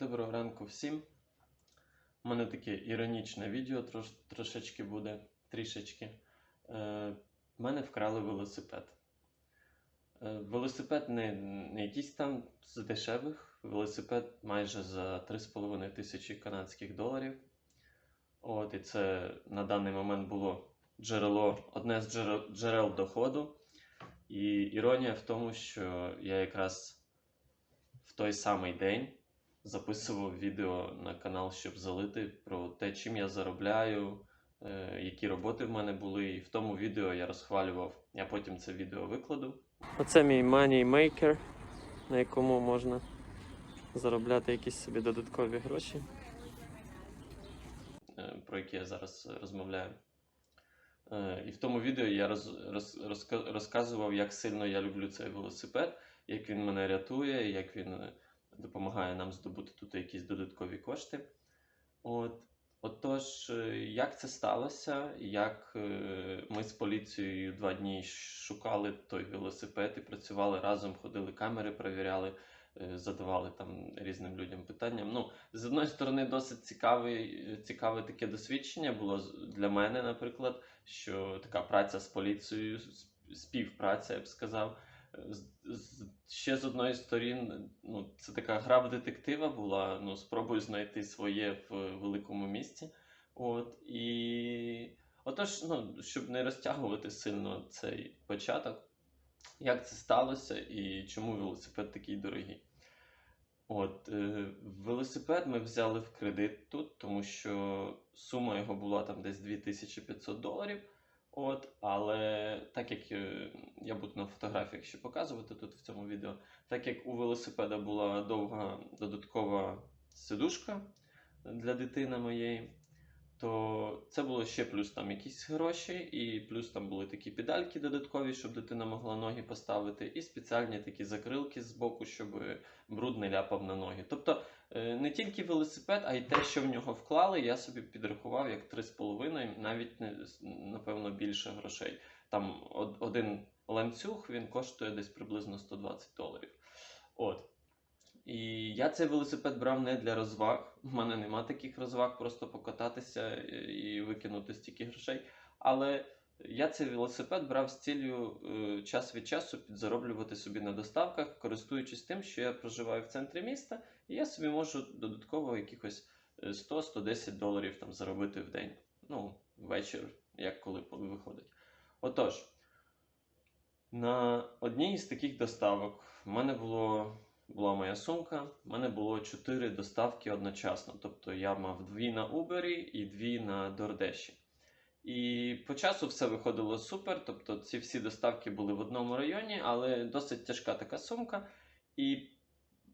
Доброго ранку всім. У мене таке іронічне відео трош, трошечки буде, трішечки. Е, мене вкрали велосипед. Е, велосипед не, не якийсь там з дешевих, велосипед майже за 3,5 тисячі канадських доларів. От, і це на даний момент було джерело, одне з джерел, джерел доходу. І іронія в тому, що я якраз в той самий день записував відео на канал, щоб залити про те, чим я заробляю, е, які роботи в мене були. І в тому відео я розхвалював. Я потім це відео викладу. Оце мій Money Maker, на якому можна заробляти якісь собі додаткові гроші, е, про які я зараз розмовляю. Е, І в тому відео я роз, роз, розка- розказував, як сильно я люблю цей велосипед, як він мене рятує, як він допомагає нам здобути тут якісь додаткові кошти. От. Отож, е, як це сталося? Як е, ми з поліцією два дні шукали той велосипед і працювали разом, ходили камери, перевіряли, е, задавали там різним людям питання. Ну, з одної сторони, досить цікаве, цікаве таке досвідчення було для мене, наприклад, що така праця з поліцією, співпраця, я б сказав. Ще з одної сторін, ну, це така гра в детектива була. Ну, спробую знайти своє в великому місті. От, і отож, ну, щоб не розтягувати сильно цей початок, як це сталося і чому велосипед такий дорогий. От, е, велосипед ми взяли в кредит тут, тому що сума його була там десь 2500 доларів. От, але так як е, я буду на фотографіях ще показувати тут в цьому відео, так як у велосипеда була довга додаткова сидушка для дитини моєї, то це було ще плюс там якісь гроші, і плюс там були такі педальки додаткові, щоб дитина могла ноги поставити, і спеціальні такі закрилки з боку, щоб бруд не ляпав на ноги. Тобто е, не тільки велосипед, а й те, що в нього вклали, я собі підрахував як 3,5, навіть напевно більше грошей. Там один ланцюг він коштує десь приблизно 120 доларів. От. І я цей велосипед брав не для розваг. У мене нема таких розваг, просто покататися е, і викинути стільки грошей. Але я цей велосипед брав з цілею е, час від часу підзароблювати собі на доставках, користуючись тим, що я проживаю в центрі міста, і я собі можу додатково якихось е, 100-110 доларів там заробити в день. Ну, вечір, як коли виходить. Отож, на одній із таких доставок в мене було, була моя сумка, в мене було 4 доставки одночасно. Тобто я мав дві на Uber і дві на DoorDash. І по часу все виходило супер. Тобто ці всі доставки були в одному районі, але досить тяжка така сумка. І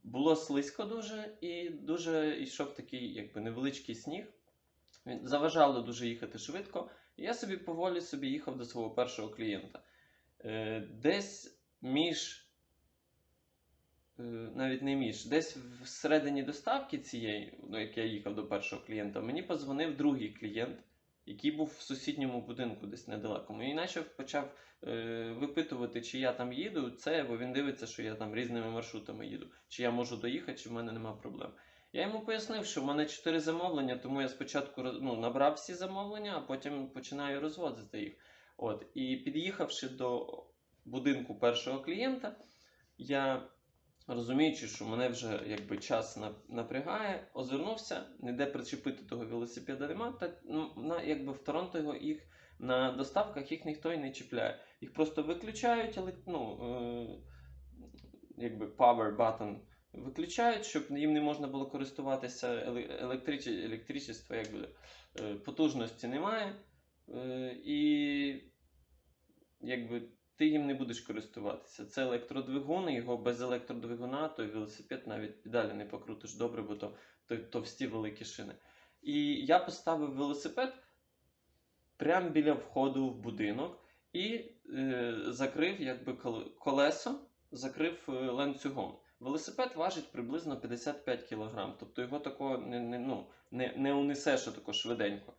було слизько дуже, і дуже йшов такий якби невеличкий сніг. Він заважало дуже їхати швидко. І я собі поволі собі їхав до свого першого клієнта. Е, десь між, навіть не між, десь всередині доставки цієї, ну, як я їхав до першого клієнта, мені позвонив другий клієнт, який був в сусідньому будинку, десь недалеко. І наче почав е, випитувати, чи я там їду. Це, бо він дивиться, що я там різними маршрутами їду, чи я можу доїхати, чи в мене нема проблем. Я йому пояснив, що в мене чотири замовлення, тому я спочатку ну, набрав всі замовлення, а потім починаю розводити їх. От, і під'їхавши до будинку першого клієнта, я розуміючи, що мене вже якби час напрягає, озирнувся, ніде причепити того велосипеда нема, та ну, на, якби в Торонто його їх на доставках їх ніхто і не чіпляє. Їх просто виключають, але ну, е, якби power button виключають, щоб їм не можна було користуватися еле- електриче- електричество, якби е, потужності немає. Е, і якби ти їм не будеш користуватися. Це електродвигун, його без електродвигуна, той велосипед навіть педалі не покрутиш добре, бо то, то товсті великі шини. І я поставив велосипед прямо біля входу в будинок і е, закрив якби коле- колесо, закрив е, ланцюгом. Велосипед важить приблизно 55 кг, тобто його такого не, не, ну, не, не унесеш тако швиденько.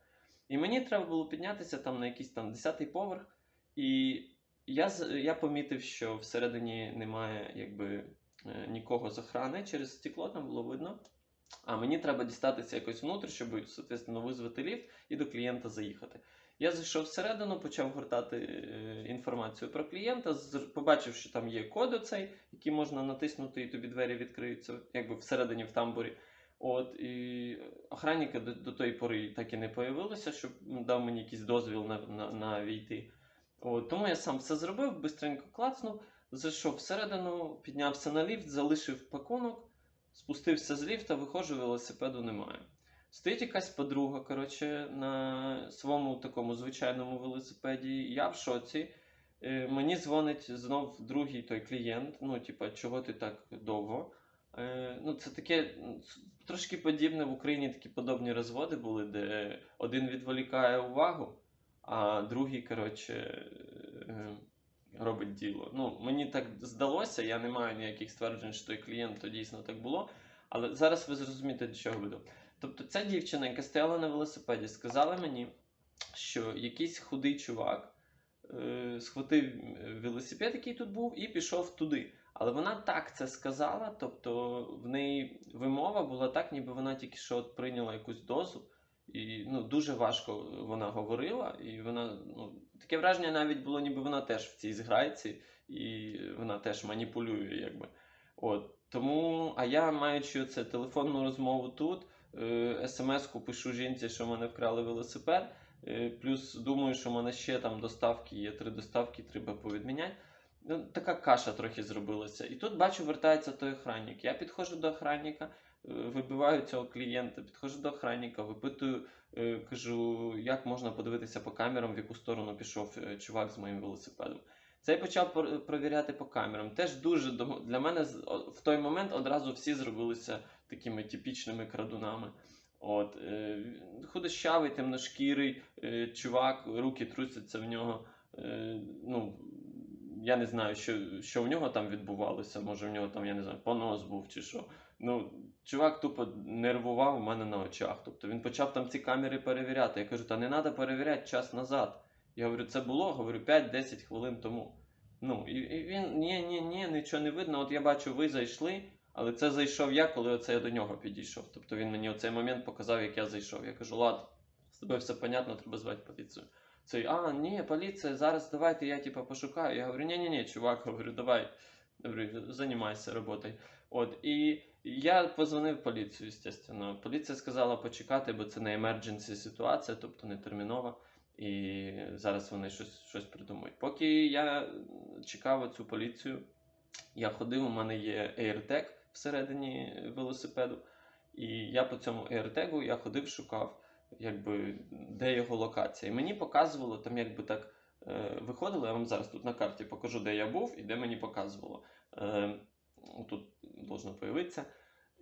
І мені треба було піднятися там на якийсь там 10-й поверх, і я, я помітив, що всередині немає якби, е, нікого з охрани через стекло, там було видно. А мені треба дістатися якось внутрі, щоб, соответственно, визвати ліфт і до клієнта заїхати. Я зайшов всередину, почав гортати е, інформацію про клієнта, побачив, що там є код оцей, який можна натиснути, і тобі двері відкриються, якби всередині в тамбурі. От, і охранника до, до тої пори так і не появилося, щоб дав мені якийсь дозвіл на, на, на війти. От, тому я сам все зробив, бистренько клацнув, зайшов всередину, піднявся на ліфт, залишив пакунок, спустився з ліфта, виходжу, велосипеду немає. Стоїть якась подруга, коротше, на своєму такому звичайному велосипеді. Я в шоці. Е, Мені дзвонить знов другий той клієнт. Ну, типа, чого ти так довго? Е, Ну, це таке трошки подібне в Україні такі подобні розводи були, де один відволікає увагу, а другий, коротше, е, робить діло. Ну, мені так здалося, я не маю ніяких стверджень, що той клієнт то дійсно так було. Але зараз ви зрозумієте, до чого веду. Тобто, ця дівчина, яка стояла на велосипеді, сказала мені, що якийсь худий чувак е, схватив е, велосипед, який тут був, і пішов туди. Але вона так це сказала, тобто в неї вимова була так, ніби вона тільки що от прийняла якусь дозу. І ну, дуже важко вона говорила, і вона ну, таке враження навіть було, ніби вона теж в цій зграйці, і вона теж маніпулює, якби. От. Тому, а я, маючи це телефонну розмову тут, е, смс-ку пишу жінці, що мене вкрали велосипед. е, Плюс думаю, що в мене ще там доставки є, три доставки, треба повідміняти. Ну, така каша трохи зробилася. І тут бачу, вертається той охранник. Я підходжу до охранника, вибиваю цього клієнта, підходжу до охранника, випитую, е, кажу, як можна подивитися по камерам, в яку сторону пішов е, чувак з моїм велосипедом. Це я почав перевіряти по камерам. Теж дуже для мене в той момент одразу всі зробилися такими типічними крадунами. От, е, худощавий, темношкірий е, чувак, руки трусяться в нього. Е, ну, я не знаю, що, що в нього там відбувалося. Може, в нього там, я не знаю, понос був чи що. Ну, чувак тупо нервував у мене на очах. Тобто він почав там ці камери перевіряти. Я кажу, та не треба перевіряти час назад. Я говорю, це було, говорю, 5-10 хвилин тому. Ну, і, і він, ні, ні, ні, нічого не видно. От я бачу, ви зайшли, але це зайшов я, коли оце я до нього підійшов. Тобто він мені оцей момент показав, як я зайшов. Я кажу, ладно, з тобою все понятно, треба звати поліцію. Цей, а, ні, поліція, зараз давайте я типа пошукаю. Я говорю, ні, ні, ні, чувак, говорю, давай. Говорю, займайся роботою. От, і я позвонив поліцію, звісно. Поліція сказала почекати, бо це не емердженсі ситуація, тобто не термінова. І зараз вони щось, щось придумають. Поки я чекав цю поліцію, я ходив, у мене є AirTag всередині велосипеду. І я по цьому AirTag я ходив, шукав, якби, де його локація. І мені показувало, там якби так е, виходило, я вам зараз тут на карті покажу, де я був і де мені показувало. Е, тут должно появитися.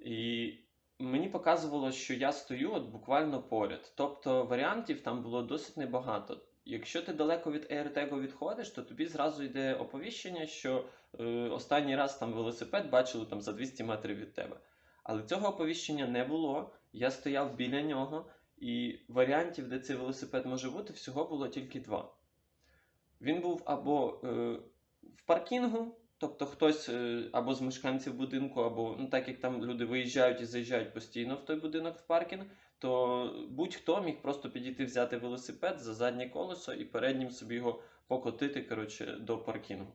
І мені показувало, що я стою от буквально поряд. Тобто варіантів там було досить небагато. Якщо ти далеко від AirTag відходиш, то тобі зразу йде оповіщення, що е, останній раз там велосипед бачили там за 200 метрів від тебе. Але цього оповіщення не було. Я стояв біля нього, і варіантів, де цей велосипед може бути, всього було тільки два. Він був або е, в паркінгу, тобто хтось е, або з мешканців будинку, або ну, так як там люди виїжджають і заїжджають постійно в той будинок в паркінг, то будь-хто міг просто підійти взяти велосипед за заднє колесо і переднім собі його покотити коротше, до паркінгу.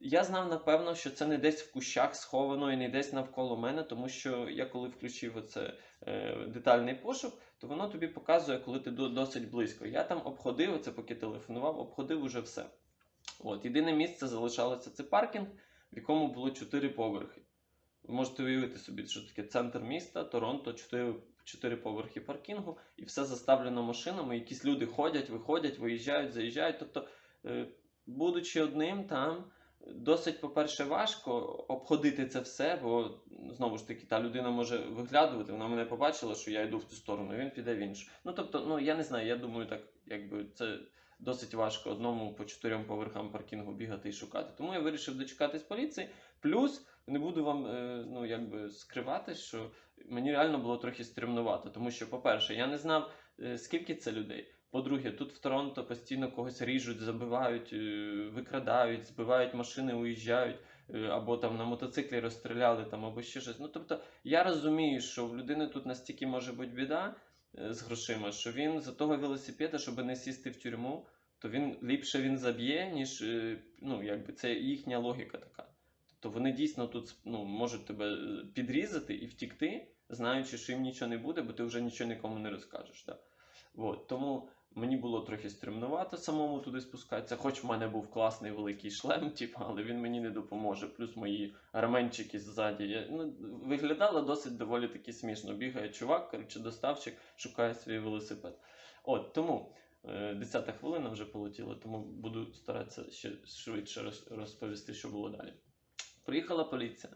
Я знав напевно, що це не десь в кущах сховано і не десь навколо мене, тому що я коли включив оце е, детальний пошук, то воно тобі показує, коли ти досить близько. Я там обходив це, поки телефонував, обходив уже все. От, єдине місце залишалося це паркінг, в якому було 4 поверхи. Ви можете уявити собі, що таке центр міста, Торонто, 4, 4 поверхи паркінгу, і все заставлено машинами. Якісь люди ходять, виходять, виїжджають, заїжджають. Тобто, е, будучи одним там, досить, по-перше, важко обходити це все, бо знову ж таки, та людина може виглядувати, вона мене побачила, що я йду в цю сторону, він піде в іншу. Ну тобто, ну я не знаю, я думаю, так якби це досить важко одному по чотирьом поверхам паркінгу бігати і шукати. Тому я вирішив дочекатись поліції. Плюс не буду вам е, ну якби скривати, що мені реально було трохи стрімнувато, тому що, по-перше, я не знав, е, скільки це людей. По-друге, тут в Торонто постійно когось ріжуть, забивають, е, викрадають, збивають машини, уїжджають. або там на мотоциклі розстріляли, там, або ще щось. Ну, тобто, я розумію, що в людини тут настільки може бути біда з грошима, що він за того велосипеда, щоб не сісти в тюрму, то він ліпше він заб'є, ніж е, ну, якби це їхня логіка така. Тобто вони дійсно тут ну, можуть тебе е, підрізати і втікти, знаючи, що їм нічого не буде, бо ти вже нічого нікому не розкажеш. Да? От, тому мені було трохи стримнувато самому туди спускатися, хоч в мене був класний великий шлем, типу, але він мені не допоможе. Плюс мої раменчики ззаді. Я, ну, виглядало досить доволі таки смішно. Бігає чувак, коротше, доставчик, шукає свій велосипед. От тому. е, Десята хвилина вже полетіла, тому буду старатися ще швидше розповісти, що було далі. Приїхала поліція.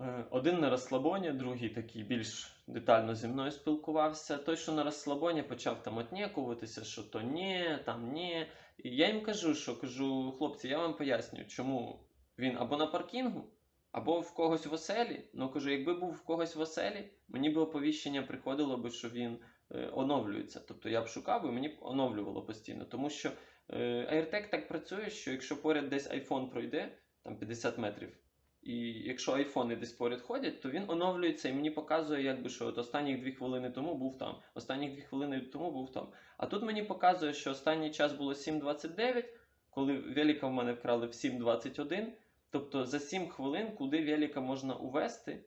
Е, Один на розслабоні, другий такий більш детально зі мною спілкувався. Той, що на розслабоні, почав там отнікуватися, що то ні, там ні. І я їм кажу, що кажу, хлопці, я вам пояснюю, чому він або на паркінгу, або в когось в оселі. Ну кажу, якби був в когось в оселі, мені б оповіщення приходило би, що він е, оновлюється. Тобто я б шукав і мені б оновлювало постійно. Тому що е, AirTag так працює, що якщо поряд десь iPhone пройде, там 50 метрів. І якщо айфони десь поряд ходять, то він оновлюється і мені показує, якби що от останні дві хвилини тому був там, останні дві хвилини тому був там. А тут мені показує, що останній час було 7.29, коли велика в мене вкрали в 7.21. Тобто за 7 хвилин, куди велика можна увести,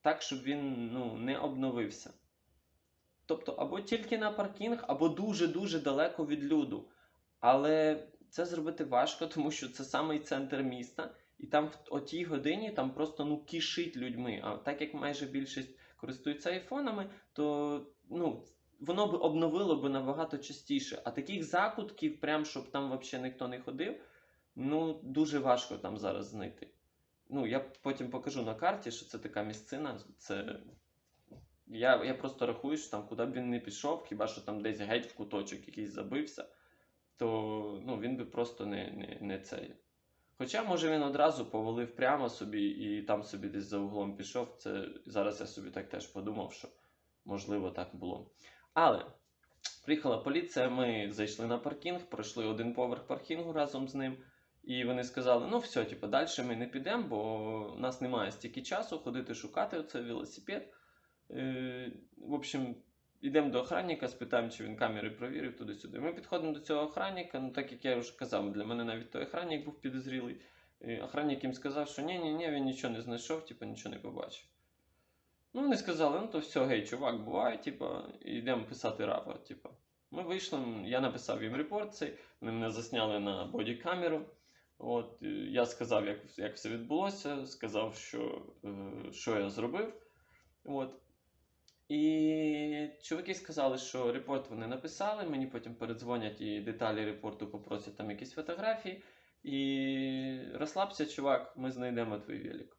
так, щоб він ну, не обновився. Тобто, або тільки на паркінг, або дуже-дуже далеко від люду. Але це зробити важко, тому що це самий центр міста. І там в о тій годині там просто ну кишить людьми. А так як майже більшість користуються айфонами, то ну воно б обновило б набагато частіше. А таких закутків, прям щоб там взагалі ніхто не ходив, ну дуже важко там зараз знайти. Ну, я потім покажу на карті, що це така місцина. Це я, я просто рахую, що там куди б він не пішов, хіба що там десь геть в куточок якийсь забився, то ну, він би просто не, не, не цей. Хоча, може, він одразу повалив прямо собі і там собі десь за углом пішов. Це зараз я собі так теж подумав, що можливо так було. Але приїхала поліція, ми зайшли на паркінг, пройшли один поверх паркінгу разом з ним. І вони сказали: ну все, типу, далі ми не підемо, бо у нас немає стільки часу ходити шукати оцей велосипед. Е, в общем, йдемо до охранника, спитаємо, чи він камери провірив туди-сюди. Ми підходимо до цього охранника, ну так як я вже казав, для мене навіть той охранник був підозрілий. Охранник їм сказав, що ні, ні, ні, він нічого не знайшов, типу, нічого не побачив. Ну, вони сказали, ну то все, гей, чувак, буває, типу, йдемо писати рапорт. Типу. Ми вийшли, я написав їм репорт цей, вони мене засняли на бодікамеру. От, я сказав, як, як все відбулося, сказав, що, е, що я зробив. От. І чуваки сказали, що репорт вони написали, мені потім передзвонять і деталі репорту попросять там якісь фотографії. І розслабся, чувак, ми знайдемо твій велик.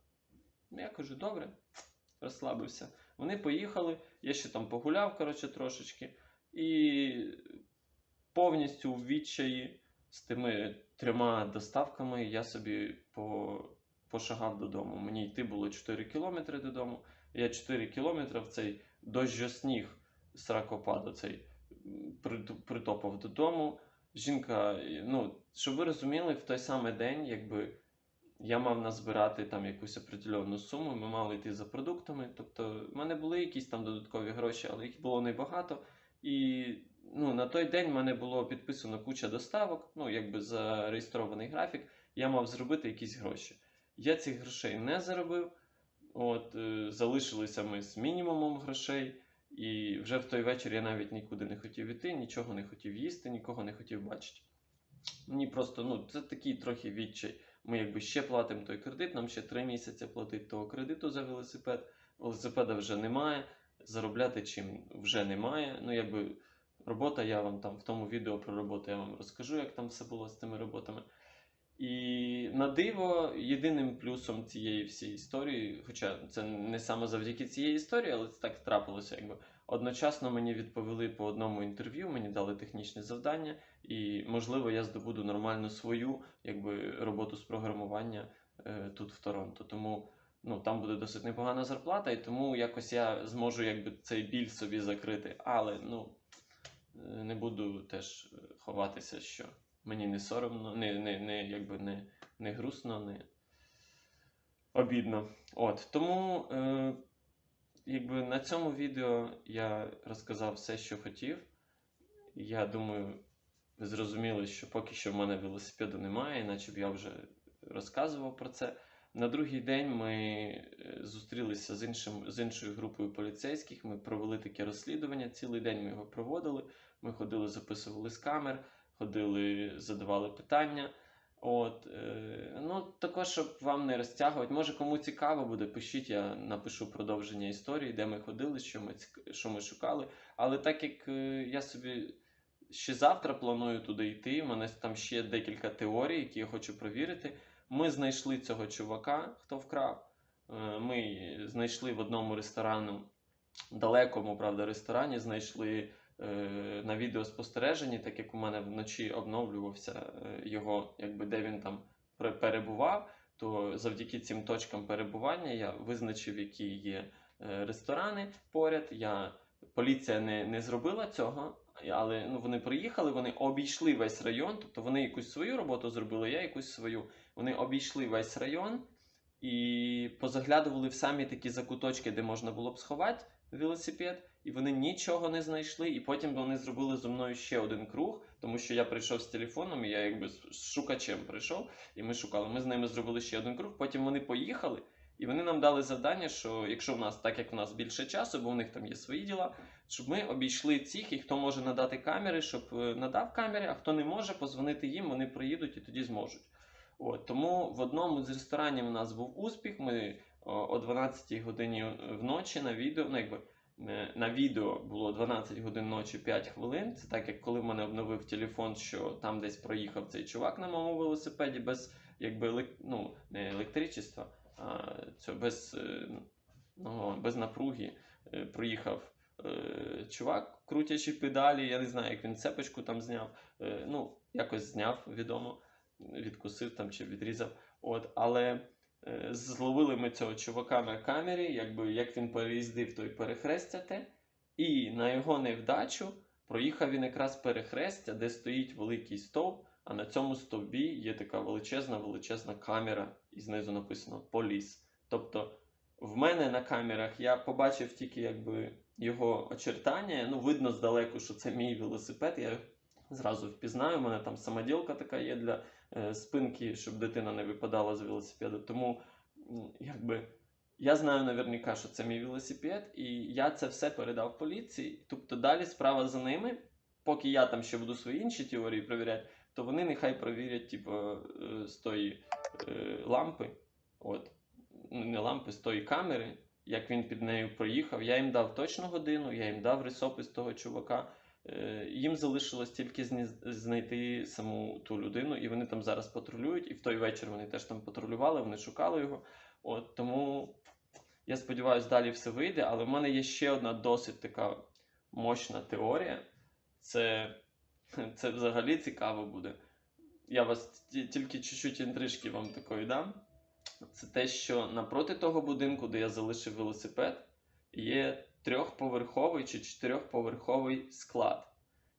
Я кажу, добре, розслабився. Вони поїхали, я ще там погуляв, коротше, трошечки. І повністю в відчаї з тими трьома доставками я собі по, пошагав додому. Мені йти було 4 кілометри додому. Я 4 кілометри в цей дощосніг сракопаду цей м, приту- притопав додому. Жінка, ну, щоб ви розуміли, в той самий день, якби я мав назбирати там якусь определенну суму, ми мали йти за продуктами. Тобто, в мене були якісь там додаткові гроші, але їх було небагато. І ну, на той день в мене було підписано куча доставок, ну, якби зареєстрований графік, я мав зробити якісь гроші. Я цих грошей не заробив. От, е, залишилися ми з мінімумом грошей, і вже в той вечір я навіть нікуди не хотів іти, нічого не хотів їсти, нікого не хотів бачити. Мені просто, ну, це такий трохи відчай. Ми якби ще платимо той кредит, нам ще три місяці платить того кредиту за велосипед. Велосипеда вже немає, заробляти чим вже немає. Ну, якби робота, я вам там в тому відео про роботу я вам розкажу, як там все було з тими роботами. І на диво, єдиним плюсом цієї всієї історії, хоча це не саме завдяки цієї історії, але це так трапилося, якби одночасно мені відповіли по одному інтерв'ю, мені дали технічне завдання, і можливо я здобуду нормальну свою якби, роботу з програмування е, тут в Торонто. Тому ну, там буде досить непогана зарплата, і тому якось я зможу якби, цей біль собі закрити. Але ну, е, не буду теж е, ховатися, що мені не соромно, не, не, не, якби не, не грустно, не, обідно. От, тому, е, якби на цьому відео я розказав все, що хотів. Я думаю, ви зрозуміли, що поки що в мене велосипеду немає, іначе б я вже розказував про це. На другий день ми е, зустрілися з, іншим, з іншою групою поліцейських. Ми провели таке розслідування. Цілий день ми його проводили. Ми ходили, записували з камер, ходили, задавали питання. От, е, ну, також, щоб вам не розтягувати, може кому цікаво буде, пишіть, я напишу продовження історії, де ми ходили, що ми, що ми шукали. Але так як е, я собі ще завтра планую туди йти, у мене там ще декілька теорій, які я хочу провірити. Ми знайшли цього чувака, хто вкрав. Е, Ми знайшли в одному ресторану, далекому, правда, ресторані, знайшли на відеоспостереженні, так як у мене вночі обновлювався е, його, якби де він там перебував, то завдяки цим точкам перебування я визначив, які є е, ресторани поряд. Я, поліція не, не зробила цього, але ну, вони приїхали, вони обійшли весь район, тобто вони якусь свою роботу зробили, я якусь свою. Вони обійшли весь район і позаглядували в самі такі закуточки, де можна було б сховати велосипед, і вони нічого не знайшли. І потім вони зробили зі мною ще один круг, тому що я прийшов з телефоном, і я якби з шукачем прийшов, і ми шукали. Ми з ними зробили ще один круг. Потім вони поїхали, і вони нам дали завдання, що якщо в нас, так як в нас більше часу, бо в них там є свої діла, щоб ми обійшли цих, і хто може надати камери, щоб е, надав камери, а хто не може, позвонити їм, вони приїдуть і тоді зможуть. От, тому в одному з ресторанів у нас був успіх. Ми о, о 12 годині вночі на відео, ну якби е, на відео було 12 годин ночі 5 хвилин. Це так, як коли в мене обновив телефон, що там десь проїхав цей чувак на моєму велосипеді без якби ну, не електричества, а цього без, е, ну, без напруги е, проїхав е, чувак, крутячи педалі. Я не знаю, як він цепочку там зняв. Е, ну, якось зняв, відомо відкусив там чи відрізав. От, але е, зловили ми цього чувака на камері, якби як він переїздив той перехрестя те, і на його невдачу проїхав він якраз перехрестя, де стоїть великий стовп, а на цьому стовбі є така величезна, величезна камера, і знизу написано поліс. Тобто в мене на камерах я побачив тільки якби його очертання. Ну, видно здалеку, що це мій велосипед. Я зразу впізнаю. У мене там самоділка така є для е, спинки, щоб дитина не випадала з велосипеда. Тому якби я знаю наверняка, що це мій велосипед, і я це все передав поліції. Тобто далі справа за ними. Поки я там ще буду свої інші теорії перевіряти, то вони нехай провірять, типу, е, з тої е, лампи, от, ну, не лампи, з тої камери, як він під нею проїхав. Я їм дав точну годину, я їм дав рисопис того чувака. Е, Їм залишилось тільки знайти саму ту людину, і вони там зараз патрулюють. І в той вечір вони теж там патрулювали, вони шукали його. От тому я сподіваюся, далі все вийде. Але в мене є ще одна досить така мощна теорія. Це, це взагалі цікаво буде. Я вас тільки чуть-чуть інтрижки вам такої дам. Це те, що напроти того будинку, де я залишив велосипед, є трьохповерховий чи чотирьохповерховий склад.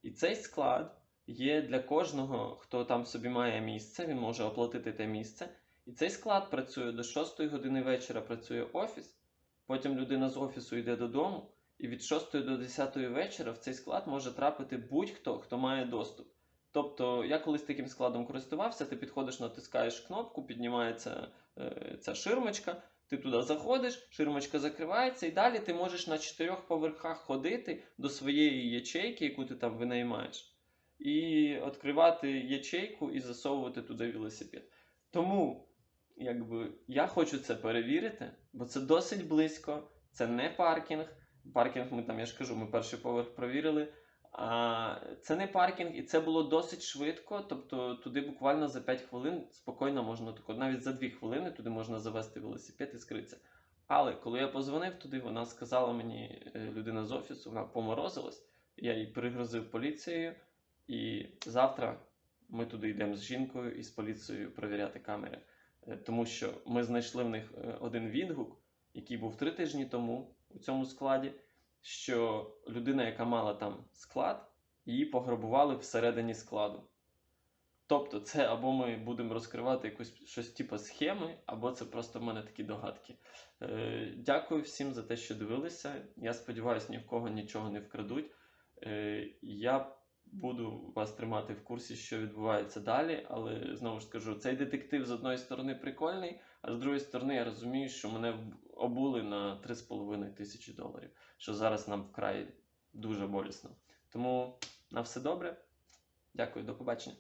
І цей склад є для кожного, хто там собі має місце, він може оплатити те місце. І цей склад працює до 6 години вечора, працює офіс. Потім людина з офісу йде додому, і від 6 до 10 вечора в цей склад може трапити будь-хто, хто має доступ. Тобто, я колись таким складом користувався, ти підходиш, натискаєш кнопку, піднімається е, ця ширмочка, ти туди заходиш, ширмочка закривається, і далі ти можеш на чотирьох поверхах ходити до своєї ячейки, яку ти там винаймаєш, і відкривати ячейку і засовувати туди велосипед. Тому, якби, я хочу це перевірити, бо це досить близько, це не паркінг. Паркінг ми там, я ж кажу, ми перший поверх провірили. Це не паркінг, і це було досить швидко. Тобто туди буквально за 5 хвилин спокійно можна навіть за 2 хвилини туди можна завести велосипед і скритися. Але коли я позвонив туди, вона сказала мені, е, людина з офісу, вона поморозилась, я їй пригрозив поліцією, і завтра ми туди йдемо з жінкою і з поліцією перевіряти камери. Е, Тому що ми знайшли в них е, один відгук, який був три тижні тому у цьому складі що людина, яка мала там склад, її пограбували всередині складу. Тобто, це або ми будемо розкривати якусь щось типу схеми, або це просто в мене такі догадки. Е, дякую всім за те, що дивилися. Я сподіваюся, ні в кого нічого не вкрадуть. Е, я буду вас тримати в курсі, що відбувається далі, але знову ж скажу, цей детектив з одної сторони прикольний, а з другої сторони, я розумію, що мене обули на 3,5 тисячі доларів, що зараз нам вкрай дуже болісно. Тому на все добре. Дякую, до побачення.